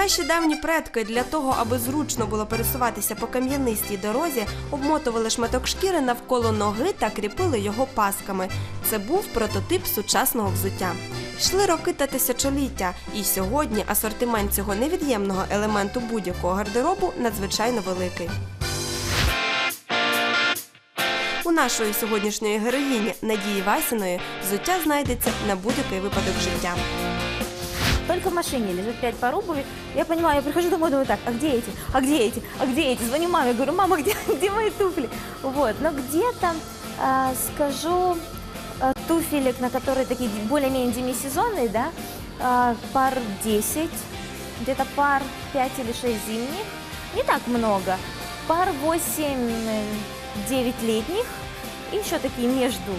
Наші давні предки для того, аби зручно було пересуватися по кам'янистій дорозі, обмотували шматок шкіри навколо ноги та кріпили його пасками. Це був прототип сучасного взуття. Йшли роки та тисячоліття, і сьогодні асортимент цього невід'ємного елементу будь-якого гардеробу надзвичайно великий. У нашої сьогоднішньої героїні Надії Васіної взуття знайдеться на будь-який випадок життя. Только в машине лежит пять пар обуви. Я понимаю, я прихожу домой, думаю, так, а где эти? А где эти? А где эти? Звоню маме, говорю, мама, где, где мои туфли? Вот, но где-то, а, скажу, а, туфелек, на которые такие более-менее демисезонные, да, а, пар 10, где-то пар 5 или 6 зимних, не так много. Пар 8-9 летних и еще такие между.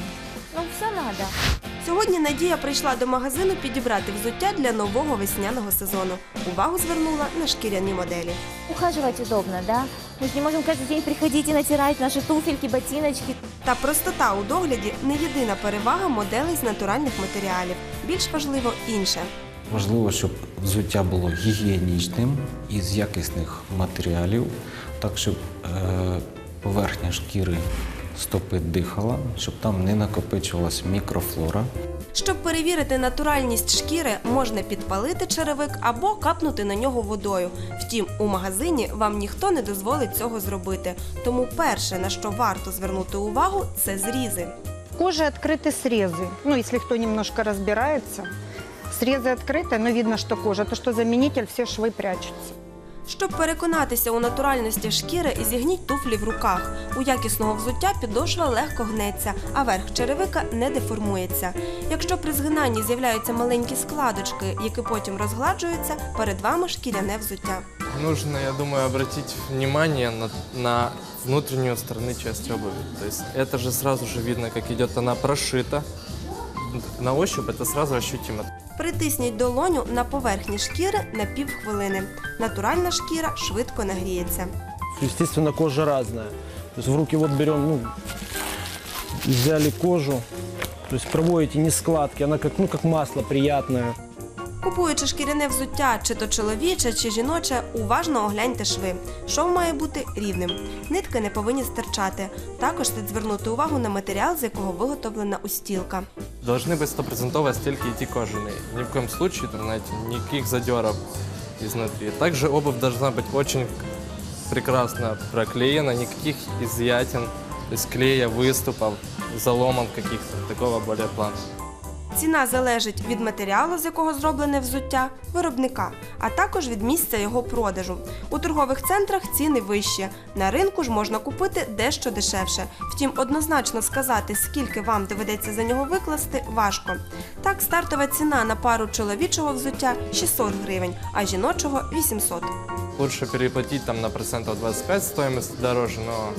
Ну, все надо. Сьогодні Надія прийшла до магазину підібрати взуття для нового весняного сезону. Увагу звернула на шкіряні моделі. Ухаживать удобно, да? Мы же не можем каждый день приходить и натирать наши туфельки, ботиночки. Та простота у догляді не єдина перевага моделей з натуральних матеріалів. Більш важливо інше. Важливо, щоб взуття було гігієнічним і з якісних матеріалів, так щоб е, поверхня шкіри стопи дихала, щоб там не накопичувалась мікрофлора. Щоб перевірити натуральність шкіри, можна підпалити черевик або капнути на нього водою. Втім, у магазині вам ніхто не дозволить цього зробити. Тому перше, на що варто звернути увагу, це зрізи. В коже открыты срезы. Ну, если кто немножко разбирается. Срезы открыты, но видно, что кожа. То, что заменитель, все швы прячутся. Щоб переконатися у натуральності шкіри, зігніть туфлі в руках. У якісного взуття підошва легко гнеться, а верх черевика не деформується. Якщо при згинанні з'являються маленькі складочки, які потім розгладжуються, перед вами шкіряне взуття. Нужно, я думаю, обратить внимание на, на внутреннюю сторону части обуви. То есть это же видно, как идет она прошита. На ощупь это сразу ощутимо. Притисніть долоню на поверхні шкіри на півхвилини. Натуральна шкіра швидко нагріється. Естественно, кожа есть в руки вот берем, ну, взяли кожу, то есть проводите не складки, она как, ну, как масло приятное. Купуючи шкіряне взуття, чи то чоловіче, чи жіноче, уважно огляньте шви. Шов має бути рівним. Нитки не повинні стирчати. Також слід звернути увагу на матеріал, з якого виготовлена устілка. Должны быть стопроцентовые стельки идти кожаные. Ни в коем случае, там, знаете, никаких задеров изнутри. Также обувь должна быть очень прекрасно проклеена, никаких изъятин, то есть клея, выступов, заломов каких-то, такого более плана. Ціна залежить від матеріалу, з якого зроблене взуття, виробника, а також від місця його продажу. У торгових центрах ціни вищі. На ринку ж можна купити дещо дешевше. Втім, однозначно сказати, скільки вам доведеться за нього викласти, важко. Так, стартова ціна на пару чоловічого взуття 600 гривень, а жіночого 800. Лучше переплатить там на процентов 25 стоимость дороже, но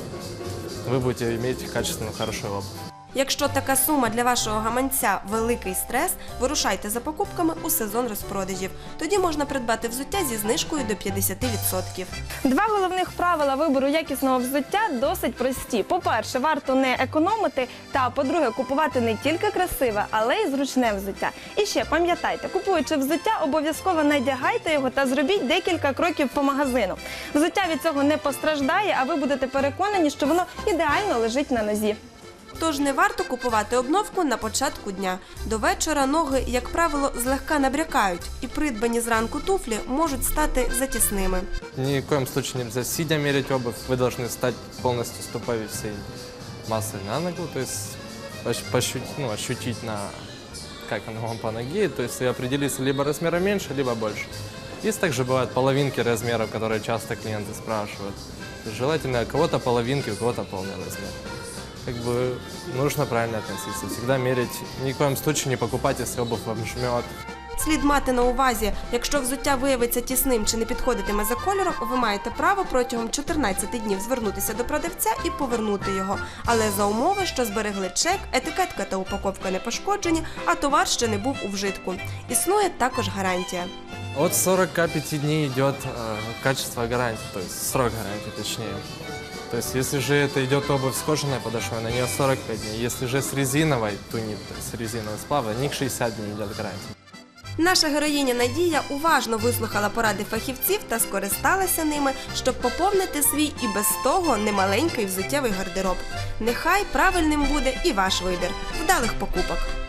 вы будете иметь качественную, хорошую обувь. Якщо така сума для вашого гаманця великий стрес, вирушайте за покупками у сезон розпродажів. Тоді можна придбати взуття зі знижкою до 50%. Два головних правила вибору якісного взуття досить прості. По-перше, варто не економити, та по-друге, купувати не тільки красиве, але й зручне взуття. І ще пам'ятайте, купуючи взуття, обов'язково надягайте його та зробіть декілька кроків по магазину. Взуття від цього не постраждає, а ви будете переконані, що воно ідеально лежить на нозі. Тож не варто купувати обновку на початку дня. До вечора ноги, як правило, злегка набрякають, і придбані зранку туфлі можуть стати затісними. Ни в коем случае нельзя сидя мерить обувь. Вы должны встать полностью ступой всей массой на ногу, то есть пощ- пощутить, ну, ощутить на как оно вам по ноге, то есть и определиться либо размером меньше, либо больше. Есть также бывают половинки размеров, которые часто клиенты спрашивают. Желательно у кого-то половинки, у кого-то полный размер. Как бы нужно правильно относиться. Всегда мерить. Ни в коем случае не покупать, если обувь вам жмет. Слід мати на увазі, якщо взуття виявиться тісним чи не підходитиме за кольором, ви маєте право протягом 14 днів звернутися до продавця і повернути його. Але за умови, що зберегли чек, етикетка та упаковка не пошкоджені, а товар ще не був у вжитку. Існує також гарантія. От 45 дней идет э, качество гарантии, то срок гарантии точнее. То есть, если же это идет обувь с кожаной подошвой, на нее 45 дней. Если же с резиновой тунит, то есть резиновый сплав, на них 60 дней идет гарантия. Наша героїня Надія уважно вислухала поради фахівців та скористалася ними, щоб поповнити свій і без того немаленький взуттєвий гардероб. Нехай правильним буде і ваш вибір вдалих покупок.